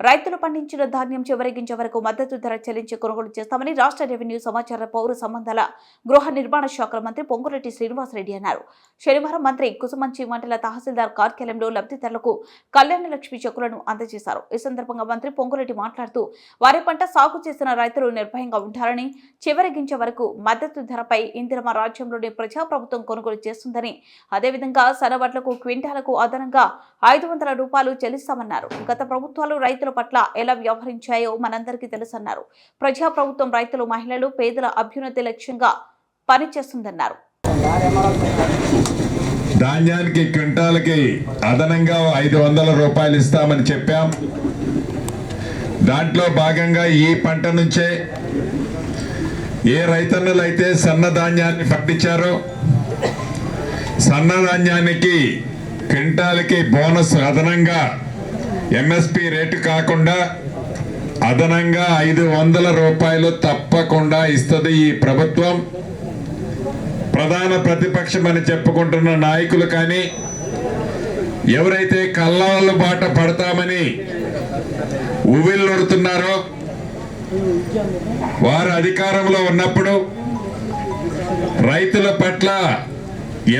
రైతులు పండించిన ధాన్యం చివరిగించే వరకు మద్దతు ధర చెల్లించి కొనుగోలు చేస్తామని రాష్ట్ర రెవెన్యూ సమాచార పౌర సంబంధాల గృహ నిర్మాణ శాఖల మంత్రి పొంగురెడ్డి శ్రీనివాసరెడ్డి అన్నారు. శనివారం మంత్రి కుసుమంచి మండల తహసీల్దార్ కార్యాలయంలో లబ్ధిదారులకు కళ్యాణ లక్ష్మి చెక్కులను అందజేశారు. ఈ సందర్భంగా మంత్రి పొంగురెడ్డి మాట్లాడుతూ వారి పంట సాగు చేసిన రైతులు నిర్భయంగా ఉంటారని చివరిగించే వరకు మద్దతు ధరపై ఇందిరమ రాజ్యంలోని ప్రజాప్రభుత్వం కొనుగోలు చేస్తుందని అదేవిధంగా సరవట్లకు క్వింటాలకు అదనంగా ఐదు వందల రూపాయలు చెల్లిస్తామన్నారు. గత ప్రభుత్వాలు రైతులు పట్ల ఎలా వ్యవహరించాయో మనందరికీ తెలుసన్నారు. ప్రజాప్రభుత్వం రైతులు మహిళలు పేదల అభ్యున్నతి లక్ష్యంగా పనిచేస్తుందన్నారు. ధాన్యానికి క్వింటాలకి అదనంగా ఐదు వందల రూపాయలు ఇస్తామని చెప్పాం. దాంట్లో భాగంగా ఈ పంట నుంచే ఏ రైతన్నులు అయితే సన్న ధాన్యాన్ని పండించారో సన్న ధాన్యానికి క్వింటాలకి బోనస్ అదనంగా ఎంఎస్పి రేటు కాకుండా అదనంగా ఐదు వందల రూపాయలు తప్పకుండా ఇస్తుంది ఈ ప్రభుత్వం. ప్రధాన ప్రతిపక్షం అని చెప్పుకుంటున్న నాయకులు కానీ ఎవరైతే కల్లాల బాట పడతామని ఉవిల్లుడుతున్నారో వారు అధికారంలో ఉన్నప్పుడు రైతుల పట్ల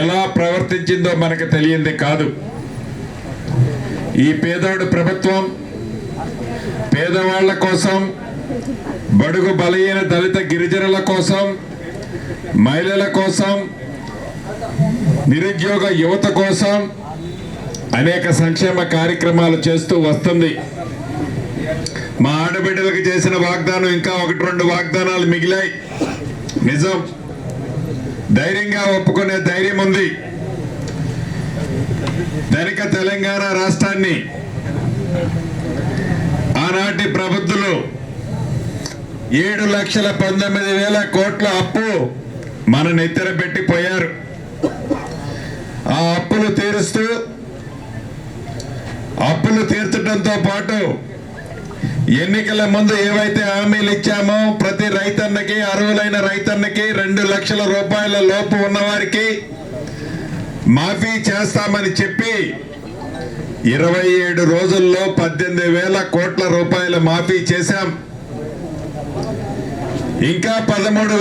ఎలా ప్రవర్తించిందో మనకు తెలియంది కాదు. ఈ పేదోడు ప్రభుత్వం పేదవాళ్ళ కోసం బడుగు బలహీన దళిత గిరిజనుల కోసం మహిళల కోసం నిరుద్యోగ యువత కోసం అనేక సంక్షేమ కార్యక్రమాలు చేస్తూ వస్తుంది. మా ఆడబిడ్డలకు చేసిన వాగ్దానం ఇంకా ఒకటి రెండు వాగ్దానాలు మిగిలాయి. నిజం. ధైర్యంగా ఒప్పుకునే ధైర్యం ఉంది. ధనిక తెలంగాణ రాష్ట్రాన్ని ఆనాటి ప్రబుద్ధులు ఏడు లక్షల పంతొమ్మిది వేల కోట్ల అప్పు మన నెత్తిన పెట్టిపోయారు ఆ అప్పులు తీరుస్తూ అప్పులు తీర్చడంతో పాటు ఎన్నికల ముందు ఏవైతే హామీలు ఇచ్చామో ప్రతి రైతన్నకి అర్హులైన రైతన్నకి రెండు లక్షల రూపాయల లోపు ఉన్నవారికి మాఫీ చేస్తామని చెప్పి ఇరవై ఏడు రోజుల్లో పద్దెనిమిది వేల కోట్ల రూపాయల మాఫీ చేశాం. ఇంకా పదమూడు